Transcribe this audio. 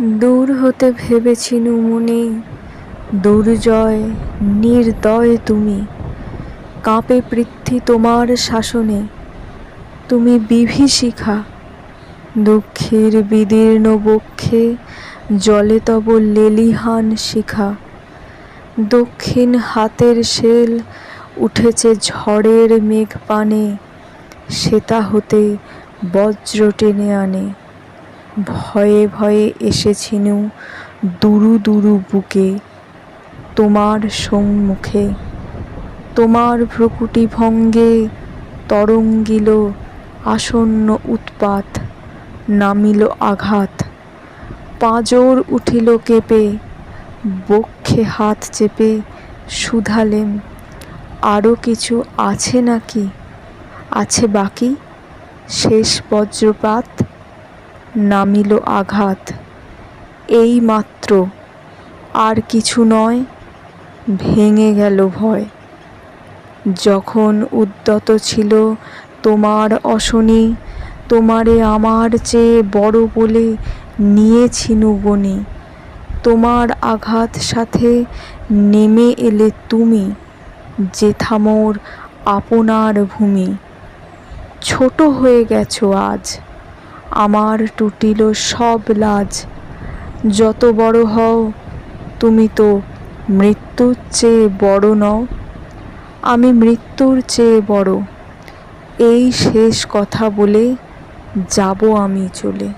দূর হতে ভেবেছিনু মনে দুর্জয়, নির্দয় তুমি। কাঁপে পৃথ্বী তোমার শাসনে। তুমি বিভীষিখা দুঃখের বিদীর্ণ বক্ষে জলে তব লেলিহান শিখা। দক্ষিণ হাতের শেল উঠেছে ঝড়ের মেঘ পানে সেতা হতে বজ্র টেনে আনে। ভয়ে ভয়ে এসেছিনু দুরু দুরু বুকে তোমার সম্মুখে। তোমার ভ্রুকুটি ভঙ্গে তরঙ্গিল আসন্ন উৎপাত, নামিল আঘাত। পাঁজর উঠিল কেঁপে, বক্ষে হাত চেপে শুধালেম আরও কিছু আছে নাকি? আছে বাকি? শেষ বজ্রপাত? নামিল আঘাত। এই মাত্র। আর কিছু নয়, ভেঙে গেল ভয়। যখন উদ্যত ছিল তোমার অশনি, তোমারে আমার চেয়ে বড় বলে নিয়েছিনু বনি তোমার আঘাত সাথে নেমে এলে তুমি যেথা মোর আপনার ভূমি। ছোট হয়ে গেছো আজ। আমার টুটিল সব লাজ। যত বড় হও, তুমি তো মৃত্যুর চেয়ে বড় নও। আমি মৃত্যুর চেয়ে বড়। এই শেষ কথা বলে যাব আমি চলে।